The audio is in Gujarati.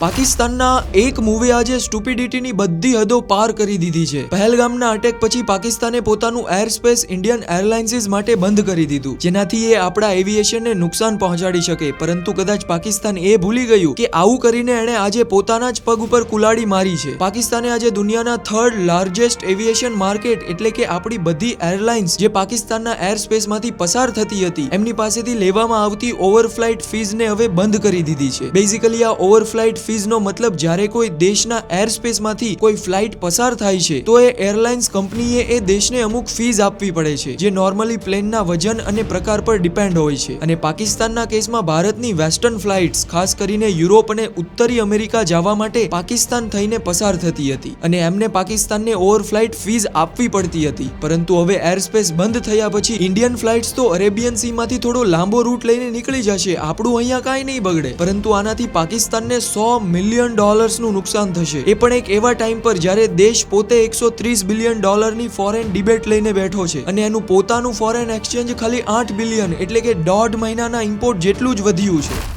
પાકિસ્તાનના એક મૂવી આજે સ્ટુપિડિટીની બધી હદો પાર કરી દીધી છે. પહેલગામના અટેક પછી પાકિસ્તાને પોતાનું એર સ્પેસ ઇન્ડિયન એરલાઇન્સીસ માટે બંધ કરી દીધું. જેનાથી એ આપણા એવિએશનને નુકસાન પહોંચાડી શકે. પરંતુ કદાચ પાકિસ્તાન એ ભૂલી ગયું કે આવું કરીને એણે આજે પોતાના જ પગ ઉપર કુલાડી મારી છે. પાકિસ્તાને આજે દુનિયાના થર્ડ લાર્જેસ્ટ એવિએશન માર્કેટ એટલે કે આપણી બધી એરલાઇન્સ જે પાકિસ્તાનના એર સ્પેસમાંથી પસાર થતી હતી, એમની પાસેથી લેવામાં આવતી ઓવરફ્લાઇટ ફીઝને હવે બંધ કરી દીધી છે. બેઝિકલી આ ઓવરફ્લાઇટ ફીઝનો મતલબ જ્યારે કોઈ દેશના એર સ્પેસમાંથી કોઈ ફ્લાઇટ પસાર થાય છે, તો એ એરલાઇન્સ કંપનીએ એ દેશને અમુક ફીઝ આપવી પડે છે, જે નોર્મલી પ્લેનના વજન અને પ્રકાર પર ડિપેન્ડ હોય છે. અને પાકિસ્તાનના કેસમાં ભારતની વેસ્ટર્ન ફ્લાઇટ્સ ખાસ કરીને યુરોપ અને ઉત્તરી અમેરિકા જવા માટે પાકિસ્તાન થઈને પસાર થતી હતી. અને એમને પાકિસ્તાનને ઓવરફ્લાઇટ ફીઝ આપવી પડતી હતી. પરંતુ હવે એર સ્પેસ બંધ થયા પછી ઇન્ડિયન ફ્લાઇટ્સ તો અરેબિયન સીમાંથી થોડો લાંબો રૂટ લઈને નીકળી જશે. આપણું અહીંયા કાંઈ નહીં બગડે. પરંતુ આનાથી પાકિસ્તાનને સો મિલિયન ડોલર્સનું નુકસાન થશે. એ પણ એક એવા ટાઈમ પર જ્યારે દેશ પોતે એકસો ત્રીસ બિલિયન ડોલરની ફોરેન ડિબેટ લઈને બેઠો છે અને એનું પોતાનું ફોરેન એક્સચેન્જ ખાલી આઠ બિલિયન એટલે કે દોઢ મહિનાના ઇમ્પોર્ટ જેટલું જ વધ્યું છે.